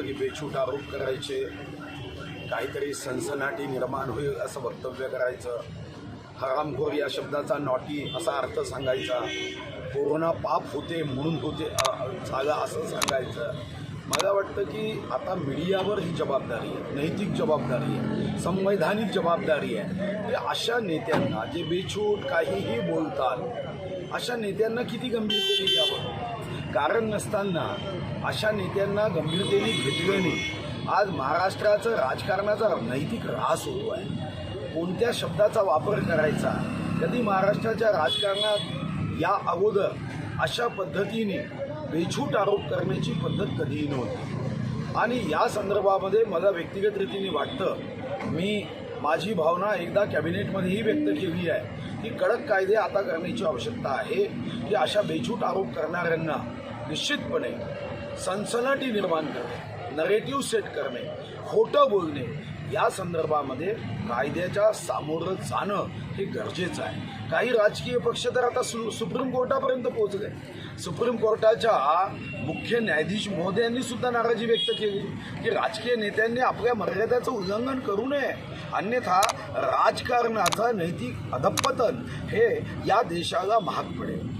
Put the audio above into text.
की बेछूट आरोप करायचे काहीतरी सनसनाटी निर्माण होईल असं वक्तव्य करायचं. हरामखोर या शब्दाचा नॉटी असा अर्थ सांगायचा. कोरोना पाप होते म्हणून होते झालं असं सांगायचं. मला वाटतं की आता मीडियावर ही जबाबदारी आहे नैतिक जबाबदारी आहे संवैधानिक जबाबदारी आहे. अशा नेत्यांना जे बेछूट काहीही बोलतात अशा नेत्यांना किती गंभीरतेने घ्यावं? कारण नसताना अशा नेत्यांना गंभीरतेने घेतलं नाही. आज महाराष्ट्राचं राजकारणाचा नैतिक ऱ्हास होतो आहे. कोणत्या शब्दाचा वापर करायचा? कधी महाराष्ट्राच्या राजकारणात या अगोदर अशा पद्धतीने बेछूट आरोप करण्याची पद्धत कधीही नव्हती. आणि या संदर्भामध्ये मला व्यक्तिगत रीतीने वाटतं मी माझी भावना एकदा कॅबिनेटमध्येही व्यक्त केली आहे की कडक कायदे आता करण्याची आवश्यकता आहे की अशा बेछूट आरोप करणाऱ्यांना निश्चितपणे सनसनाटी निर्माण करणे नरेटिव्ह सेट करणे खोटं बोलणे या संदर्भामध्ये कायद्याच्या सामोरं जाणं हे गरजेचं आहे. काही राजकीय पक्ष तर आता सु सुप्रीम कोर्टापर्यंत पोहोचले सुप्रीम कोर्टाच्या मुख्य न्यायाधीश महोदयांनी सुद्धा नाराजी व्यक्त केली की राजकीय नेत्यांनी आपल्या मर्यादेचं उल्लंघन करू नये. अन्यथा राजकारणाचं नैतिक अधपतन हे या देशाला महाग पडेल.